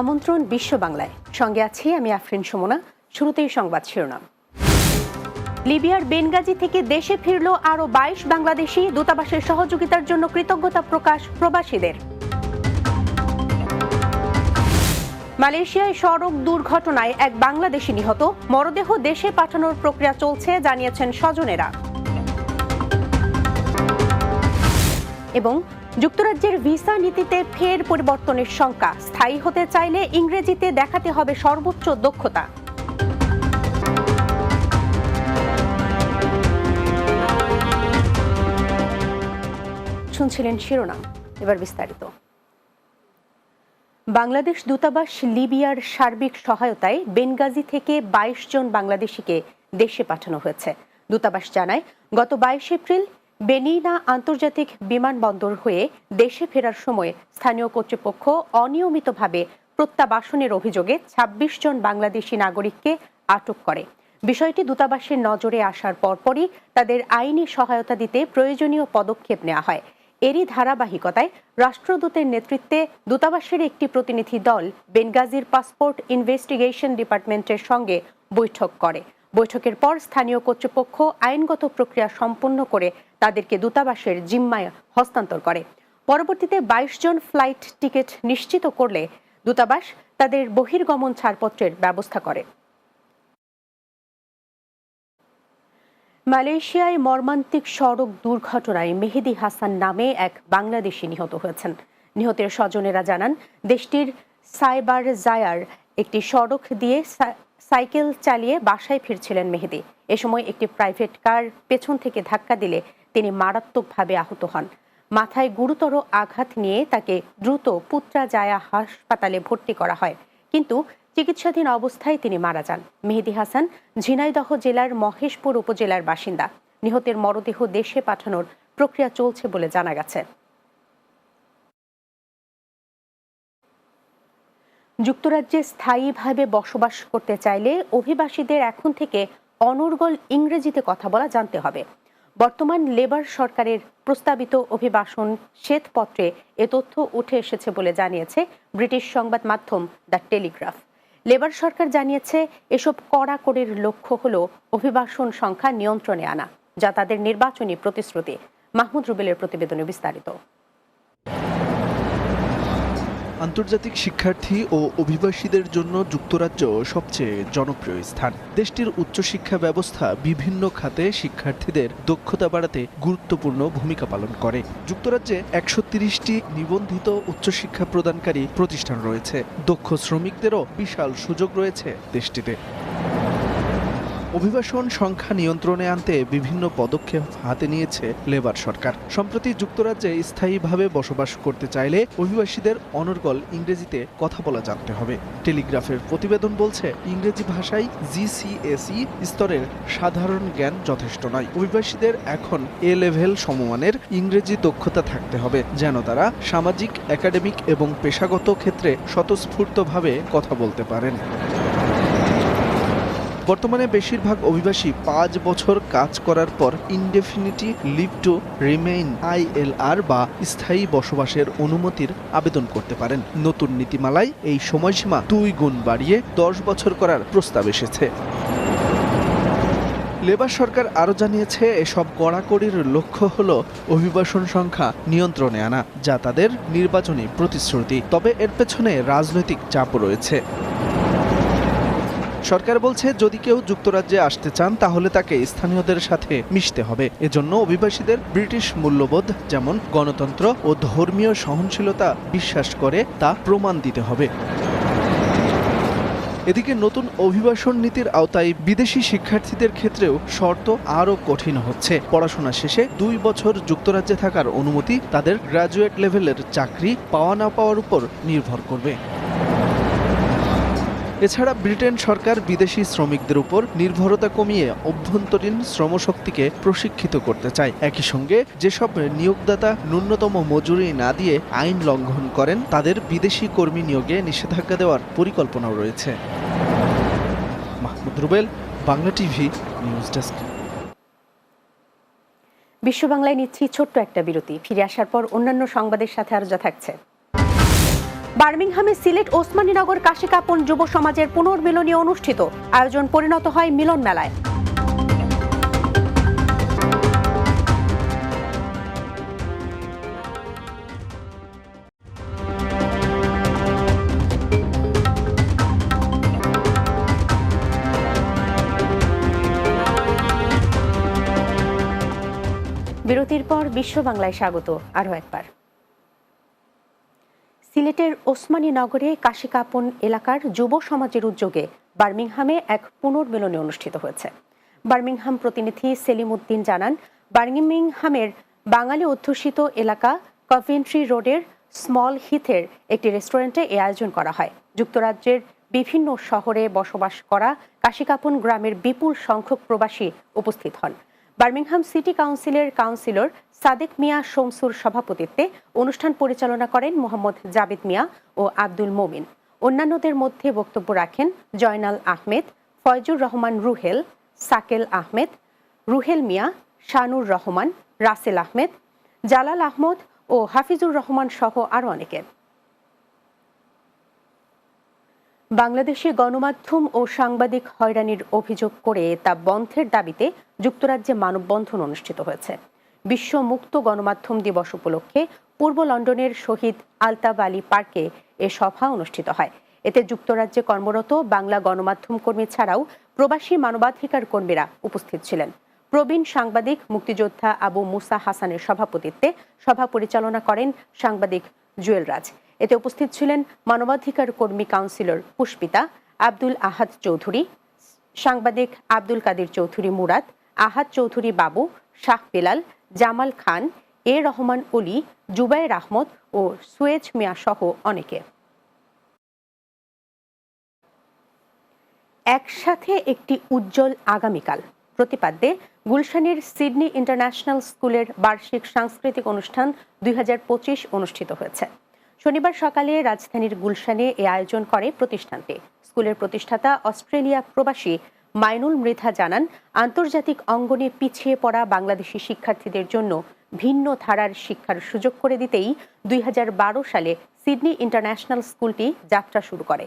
আমন্ত্রণ বিশ্ব বাংলায়। সঙ্গে আছি আমি আফরিন সুমনা। শুরুতেই সংবাদ শিরোনাম। লিবিয়ার বেনগাজি থেকে দেশে ফিরল আরও বাইশ বাংলাদেশি দূতাবাসের সহযোগিতার জন্য কৃতজ্ঞতা প্রকাশ প্রবাসীদের। মালয়েশিয়ায় সড়ক দুর্ঘটনায় এক বাংলাদেশি নিহত। মরদেহ দেশে পাঠানোর প্রক্রিয়া চলছে, জানিয়েছেন স্বজনেরা। এবং যুক্তরাজ্যের ভিসা নীতিতে ফের পরিবর্তনের শঙ্কা। স্থায়ী হতে চাইলে ইংরেজিতে দেখাতে হবে সর্বোচ্চ দক্ষতা। শুনছিলেন শিরোনাম। এবার বিস্তারিত। বাংলাদেশ দূতাবাস লিবিয়ার সার্বিক সহায়তায় বেনগাজি থেকে বাইশ জন বাংলাদেশিকে দেশে পাঠানো হয়েছে। দূতাবাস জানায়, গত বাইশ এপ্রিল বেনিনা আন্তর্জাতিক বিমানবন্দর হয়ে দেশে ফেরার সময় স্থানীয় কর্তৃপক্ষ অনিয়মিতভাবে প্রত্যাবাসনের অভিযোগে ২৬ জন বাংলাদেশি নাগরিককে আটক করে। বিষয়টি দূতাবাসের নজরে আসার পরপরই তাদের আইনি সহায়তা দিতে প্রয়োজনীয় পদক্ষেপ নেওয়া হয়। এরই ধারাবাহিকতায় রাষ্ট্রদূতের নেতৃত্বে দূতাবাসের একটি প্রতিনিধি দল বেনগাজির পাসপোর্ট ইনভেস্টিগেশন ডিপার্টমেন্টের সঙ্গে বৈঠক করে। বৈঠকের পর স্থানীয় কর্তৃপক্ষ আইনগত প্রক্রিয়া সম্পন্ন করে তাদেরকে দূতাবাসের জিম্মায় হস্তান্তর করে। পরবর্তীতে বাইশ জন ফ্লাইট টিকিট নিশ্চিত করলে দূতাবাস তাদের বহির্গমন ছাড়পত্রের ব্যবস্থা করে। মালয়েশিয়ায় মর্মান্তিক সড়ক দুর্ঘটনায় মেহেদি হাসান নামে এক বাংলাদেশি নিহত হয়েছেন। নিহতের স্বজনেরা জানান, দেশটির সাইবার জায়ার একটি সড়ক দিয়ে সাইকেল চালিয়ে বাসায় ফিরছিলেন মেহেদি। এ সময় একটি প্রাইভেট কার পেছন থেকে ধাক্কা দিলে তিনি মারাত্মকভাবে আহত হন। মাথায় গুরুতর আঘাত নিয়ে তাকে দ্রুত পুত্রা জায়া হাসপাতালে ভর্তি করা হয়। কিন্তু চিকিৎসাধীন অবস্থায় তিনি মারা যান। মেহেদি হাসান ঝিনাইদহ জেলার মহেশপুর উপজেলার বাসিন্দা। নিহতের মরদেহ দেশে পাঠানোর প্রক্রিয়া চলছে বলে জানা গেছে। যুক্তরাজ্যে স্থায়ীভাবে বসবাস করতে চাইলে অভিবাসীদের এখন থেকে অনর্গল ইংরেজিতে কথা বলা জানতে হবে। বর্তমান লেবার সরকারের প্রস্তাবিত অভিবাসন শ্বেতপত্রে এ তথ্য উঠে এসেছে বলে জানিয়েছে ব্রিটিশ সংবাদ মাধ্যম দ্য টেলিগ্রাফ। লেবার সরকার জানিয়েছে, এসব কড়াকড়ির লক্ষ্য হল অভিবাসন সংখ্যা নিয়ন্ত্রণে আনা, যা তাদের নির্বাচনী প্রতিশ্রুতি। মাহমুদ রুবেলের প্রতিবেদনে বিস্তারিত। আন্তর্জাতিক শিক্ষার্থী ও অভিবাসীদের জন্য যুক্তরাজ্য সবচেয়ে জনপ্রিয় স্থান। দেশটির উচ্চশিক্ষা ব্যবস্থা বিভিন্ন খাতে শিক্ষার্থীদের দক্ষতা বাড়াতে গুরুত্বপূর্ণ ভূমিকা পালন করে। যুক্তরাজ্যে একশো তিরিশটি নিবন্ধিত উচ্চশিক্ষা প্রদানকারী প্রতিষ্ঠান রয়েছে। দক্ষ শ্রমিকদেরও বিশাল সুযোগ রয়েছে দেশটিতে। অভিবাসন সংখ্যা নিয়ন্ত্রণে আনতে বিভিন্ন পদক্ষেপ হাতে নিয়েছে লেবার সরকার। সম্প্রতি যুক্তরাজ্যে স্থায়ীভাবে বসবাস করতে চাইলে অভিবাসীদের অনর্গল ইংরেজিতে কথা বলা জানতে হবে। টেলিগ্রাফের প্রতিবেদন বলছে, ইংরেজি ভাষায় জিসিএসই স্তরের সাধারণ জ্ঞান যথেষ্ট নয়। অভিবাসীদের এখন এ লেভেল সমমানের ইংরেজি দক্ষতা থাকতে হবে, যেন তারা সামাজিক, একাডেমিক এবং পেশাগত ক্ষেত্রে স্বতঃস্ফূর্তভাবে কথা বলতে পারেন। বর্তমানে বেশিরভাগ অভিবাসী পাঁচ বছর কাজ করার পর indefinite leave to remain ILR বা স্থায়ী বসবাসের অনুমতির আবেদন করতে পারেন। নতুন নীতিমালায় এই সময়সীমা দুই গুণ বাড়িয়ে দশ বছর করার প্রস্তাব এসেছে। লেবার সরকার আরও জানিয়েছে, এসব কড়াকড়ির লক্ষ্য হল অভিবাসন সংখ্যা নিয়ন্ত্রণে আনা, যা তাদের নির্বাচনী প্রতিশ্রুতি। তবে এর পেছনে রাজনৈতিক চাপ রয়েছে। সরকার বলছে, যদি কেউ যুক্তরাজ্যে আসতে চান, তাহলে তাকে স্থানীয়দের সাথে মিশতে হবে। এজন্য অভিবাসীদের ব্রিটিশ মূল্যবোধ, যেমন গণতন্ত্র ও ধর্মীয় সহনশীলতা বিশ্বাস করে, তা প্রমাণ দিতে হবে। এদিকে নতুন অভিবাসন নীতির আওতায় বিদেশি শিক্ষার্থীদের ক্ষেত্রেও শর্ত আরও কঠিন হচ্ছে। পড়াশোনা শেষে দুই বছর যুক্তরাজ্যে থাকার অনুমতি তাদের গ্রাজুয়েট লেভেলের চাকরি পাওয়া না পাওয়ার উপর নির্ভর করবে। এছাড়া ব্রিটেন সরকার বিদেশি শ্রমিকদের উপর নির্ভরতা কমিয়ে অভ্যন্তরীণ শ্রমশক্তিকে প্রশিক্ষিত করতে চায়। একই সঙ্গে যেসব নিয়োগদাতা ন্যূনতম মজুরি না দিয়ে আইন লঙ্ঘন করেন, তাদের বিদেশি কর্মী নিয়োগে নিষেধাজ্ঞা দেওয়ার পরিকল্পনাও রয়েছে। Mahmud Rubel, Bangla TV, news desk. বিশ্ব বাংলায় নিচ্ছি ছোট্ট একটা বিরতি। ফিরে আসার পর অন্যান্য সংবাদের সাথে আরও যা থাকছে। বার্মিংহামে সিলেট ওসমানীনগর কাশিকাপন যুব সমাজের পুনর্মিলনী অনুষ্ঠিত। আয়োজন পরিণত হয় মিলন মেলায়। বিরতির পর বিশ্ব বাংলায় স্বাগত। আরও একবার। সিলেটের ওসমানী নগরে কাশিকাপন এলাকার যুব সমাজের উদ্যোগে বার্মিংহামে এক পুনর্মিলনী অনুষ্ঠিত হয়েছে। বার্মিংহাম প্রতিনিধি সেলিম উদ্দিন জানান, বার্মিংহামের বাঙালি অধ্যুষিত এলাকা কভেন্ট্রি রোডের স্মল হিথের একটি রেস্টুরেন্টে এ আয়োজন করা হয়। যুক্তরাজ্যের বিভিন্ন শহরে বসবাস করা কাশিকাপন গ্রামের বিপুল সংখ্যক প্রবাসী উপস্থিত হন। বার্মিংহাম সিটি কাউন্সিলের কাউন্সিলর সাদেক মিয়া শমসুর সভাপতিত্বে অনুষ্ঠান পরিচালনা করেন মোহাম্মদ জাবেদ মিয়া ও আব্দুল মোমিন। অন্যান্যদের মধ্যে বক্তব্য রাখেন জয়নাল আহমেদ, ফয়জুর রহমান রুহেল, সাকেল আহমেদ, রুহেল মিয়া, শানুর রহমান, রাসেল আহমেদ, জালাল আহমদ ও হাফিজুর রহমান সহ আরও অনেকে। বাংলাদেশে গণমাধ্যম ও সাংবাদিক হয়রানির অভিযোগ করে তা বন্ধের দাবিতে যুক্তরাজ্যে মানববন্ধন অনুষ্ঠিত হয়েছে। বিশ্ব মুক্ত গণমাধ্যম দিবস উপলক্ষে পূর্ব লন্ডনের শহীদ আলতাব আলী পার্কে এ সভা অনুষ্ঠিত হয়। এতে যুক্তরাজ্যে কর্মরত বাংলা গণমাধ্যম কর্মী ছাড়াও প্রবাসী মানবাধিকার কর্মীরা উপস্থিত ছিলেন। প্রবীণ সাংবাদিক, মুক্তিযোদ্ধা আবু মুসা হাসানের সভাপতিত্বে সভা পরিচালনা করেন সাংবাদিক জুয়েল রাজ। এতে উপস্থিত ছিলেন মানবাধিকার কর্মী কাউন্সিলর পুষ্পিতা আব্দুল আহাদ চৌধুরী, সাংবাদিক আব্দুল কাদের চৌধুরী মুরাদ, আহাদ চৌধুরী বাবু, শাহ বেলাল, জামাল খান, এ রহমান অলি, জুবাইর আহমদ ও সুয়েজ মিয়া সহ অনেকে। একসাথে একটি উজ্জ্বল আগামীকাল। প্রতিপাদ্যে গুলশানের সিডনি ইন্টারন্যাশনাল স্কুলের বার্ষিক সাংস্কৃতিক অনুষ্ঠান দুই হাজার পঁচিশ অনুষ্ঠিত হয়েছে। শনিবার সকালে রাজধানীর গুলশানে এ আয়োজন করে প্রতিষ্ঠানটি। স্কুলের প্রতিষ্ঠাতা অস্ট্রেলিয়া প্রবাসী মাইনুল মৃধা জানান, আন্তর্জাতিক অঙ্গনে পিছিয়ে পড়া বাংলাদেশি শিক্ষার্থীদের জন্য ভিন্ন ধারার শিক্ষার সুযোগ করে দিতেই দুই হাজার বারো সালে সিডনি ইন্টারন্যাশনাল স্কুলটি যাত্রা শুরু করে।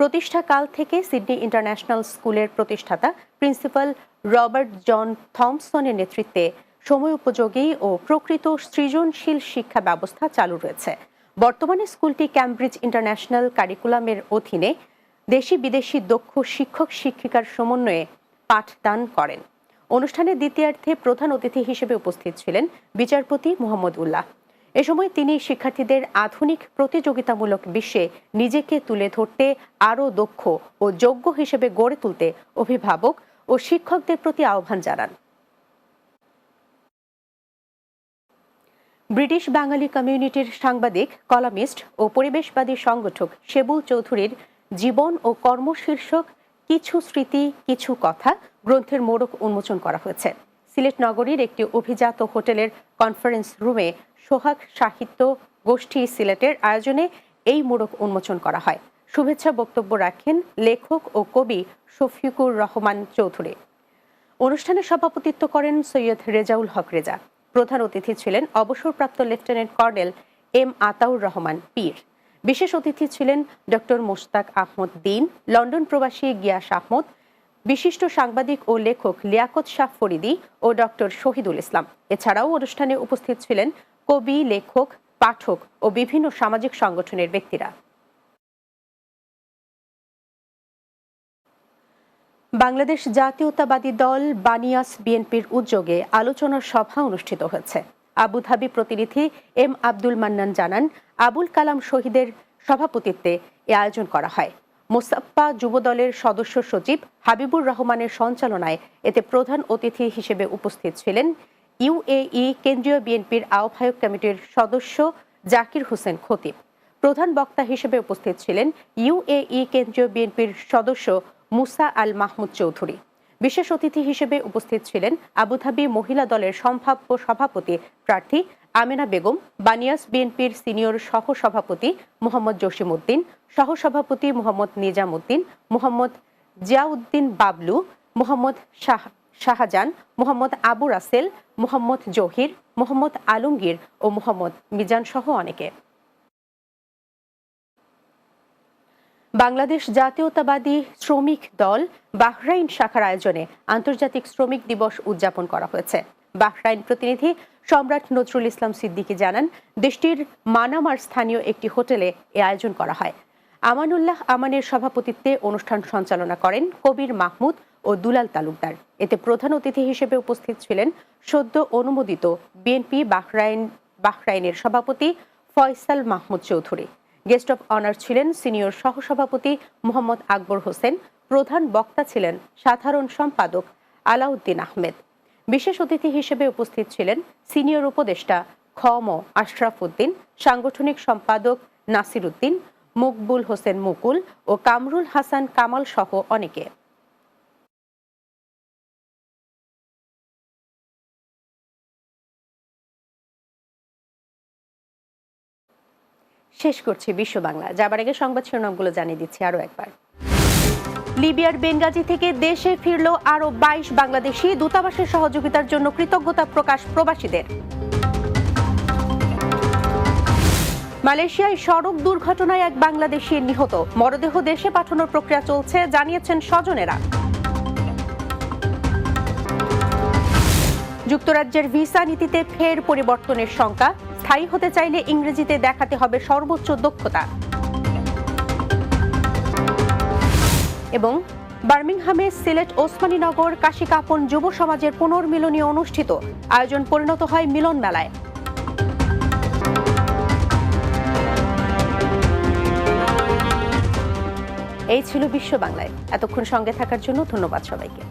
প্রতিষ্ঠাকাল থেকে সিডনি ইন্টারন্যাশনাল স্কুলের প্রতিষ্ঠাতা প্রিন্সিপাল রবার্ট জন থমসনের নেতৃত্বে সময় উপযোগী ও প্রকৃত সৃজনশীল শিক্ষা ব্যবস্থা চালু রয়েছে। বর্তমানে স্কুলটি ক্যামব্রিজ ইন্টারন্যাশনাল কারিকুলামের অধীনে দেশি বিদেশি দক্ষ শিক্ষক শিক্ষিকার সমন্বয়ে পাঠদান করেন। অনুষ্ঠানের দ্বিতীয়ার্ধে প্রধান অতিথি হিসেবে উপস্থিত ছিলেন বিচারপতি মোহাম্মদ উল্লাহ। এ সময় তিনি শিক্ষার্থীদের আধুনিক প্রতিযোগিতামূলক বিশ্বে নিজেকে তুলে ধরতে আরও দক্ষ ও যোগ্য হিসেবে গড়ে তুলতে অভিভাবক ও শিক্ষকদের প্রতি আহ্বান জানান। ব্রিটিশ বাঙালি কমিউনিটির সাংবাদিক, কলামিস্ট ও পরিবেশবাদী সংগঠক শেবুল চৌধুরীর জীবন ও কর্ম শীর্ষক কিছু স্মৃতি, কিছু কথা গ্রন্থের মোড়ক উন্মোচন করা হয়েছে। সিলেট নগরীর একটি অভিজাত হোটেলের কনফারেন্স রুমে সোহাগ সাহিত্য গোষ্ঠী সিলেটের আয়োজনে এই মোড়ক উন্মোচন করা হয়। শুভেচ্ছা বক্তব্য রাখেন লেখক ও কবি শফিকুর রহমান চৌধুরী। অনুষ্ঠানে সভাপতিত্ব করেন সৈয়দ রেজাউল হক রেজা। প্রধান অতিথি ছিলেন অবসরপ্রাপ্ত lieutenant colonel M Ataur Rahman Pir. বিশেষ অতিথি ছিলেন ডক্টর মোশতাক আহমদ দিন, লন্ডন প্রবাসী গিয়াস আহমদ, বিশিষ্ট সাংবাদিক ও লেখক লিয়াকত শাহ ফরিদি ও ডক্টর শহীদুল ইসলাম। এছাড়াও অনুষ্ঠানে উপস্থিত ছিলেন কবি, লেখক, পাঠক ও বিভিন্ন সামাজিক সংগঠনের ব্যক্তিরা। বাংলাদেশ জাতীয়তাবাদী দল বানিয়াস বিএনপির উদ্যোগে আলোচনা সভা অনুষ্ঠিত হয়েছে। আবুধাবি প্রতিনিধি এম আব্দুল মান্নান জানান, আবুল কালাম শহীদের সভাপতিত্বে এ আয়োজন করা হয়। মোসাপ্পা যুবদলের সদস্য সচিব হাবিবুর রহমানের সঞ্চালনায় এতে প্রধান অতিথি হিসেবে উপস্থিত ছিলেন ইউএই কেন্দ্রীয় বিএনপির আহ্বায়ক কমিটির সদস্য জাকির হোসেন খতিব। প্রধান বক্তা হিসেবে উপস্থিত ছিলেন ইউএই কেন্দ্রীয় বিএনপির সদস্য মুসা আল মাহমুদ চৌধুরী। বিশেষ অতিথি হিসেবে উপস্থিত ছিলেন আবুধাবি মহিলা দলের সম্ভাব্য সভাপতি প্রার্থী আমেনা বেগম, বানিয়াস বিএনপির সিনিয়র সহ সভাপতি মোহাম্মদ জসিম উদ্দিন সহসভাপতি মোহাম্মদ নিজাম উদ্দিন মোহাম্মদ জিয়াউদ্দিন বাবলু, মোহাম্মদ শাহ, শাহজাহান, মোহাম্মদ আবু রাসেল, মোহাম্মদ জহির, মোহাম্মদ আলমগীর ও মোহাম্মদ মিজান সহ অনেকে। বাংলাদেশ জাতীয়তাবাদী শ্রমিক দল বাহরাইন শাখার আয়োজনে আন্তর্জাতিক শ্রমিক দিবস উদযাপন করা হয়েছে। বাহরাইন প্রতিনিধি সম্রাট নজরুল ইসলাম সিদ্দিকী জানান, দেশটির মানামার স্থানীয় একটি হোটেলে এ আয়োজন করা হয়। আমানুল্লাহ আমানের সভাপতিত্বে অনুষ্ঠান সঞ্চালনা করেন কবির মাহমুদ ও দুলাল তালুকদার। এতে প্রধান অতিথি হিসেবে উপস্থিত ছিলেন সদ্য অনুমোদিত বিএনপি বাহরাইন, বাহরাইনের সভাপতি Faisal Mahmud Chowdhury. Guest of honour ছিলেন সিনিয়র সহসভাপতি মোহাম্মদ আকবর হোসেন, প্রধান বক্তা ছিলেন সাধারণ সম্পাদক আলাউদ্দিন আহমেদ। বিশেষ অতিথি হিসেবে উপস্থিত ছিলেন সিনিয়র উপদেষ্টা খম আশরাফ উদ্দিন সাংগঠনিক সম্পাদক নাসির উদ্দিন মকবুল হোসেন মুকুল ও কামরুল হাসান কামাল সহ অনেকে। শেষ করছি বিশ্ব বাংলা। যাবার আগে সংবাদ শিরোনামগুলো জানিয়ে দিচ্ছি আরও একবার। লিবিয়ার বেঙ্গাজি থেকে দেশে ফিরল আরও বাইশ বাংলাদেশি দূতাবাসের সহযোগিতার জন্য কৃতজ্ঞতা প্রকাশ প্রবাসীদের। মালয়েশিয়ায় সড়ক দুর্ঘটনায় এক বাংলাদেশি নিহত। মরদেহ দেশে পাঠানোর প্রক্রিয়া চলছে, জানিয়েছেন স্বজনেরা। যুক্তরাজ্যের ভিসা নীতিতে ফের পরিবর্তনের শঙ্কা। স্থায়ী হতে চাইলে ইংরেজিতে দেখাতে হবে সর্বোচ্চ দক্ষতা। এবং বার্মিংহামে সিলেট ওসমানীনগর কাশী কাপন যুব সমাজের পুনর্মিলনী অনুষ্ঠিত আয়োজন পরিণত হয় মিলন মেলায়। এই ছিল বিশ্ব বাংলায়। এতক্ষণ সঙ্গে থাকার জন্য ধন্যবাদ সবাইকে।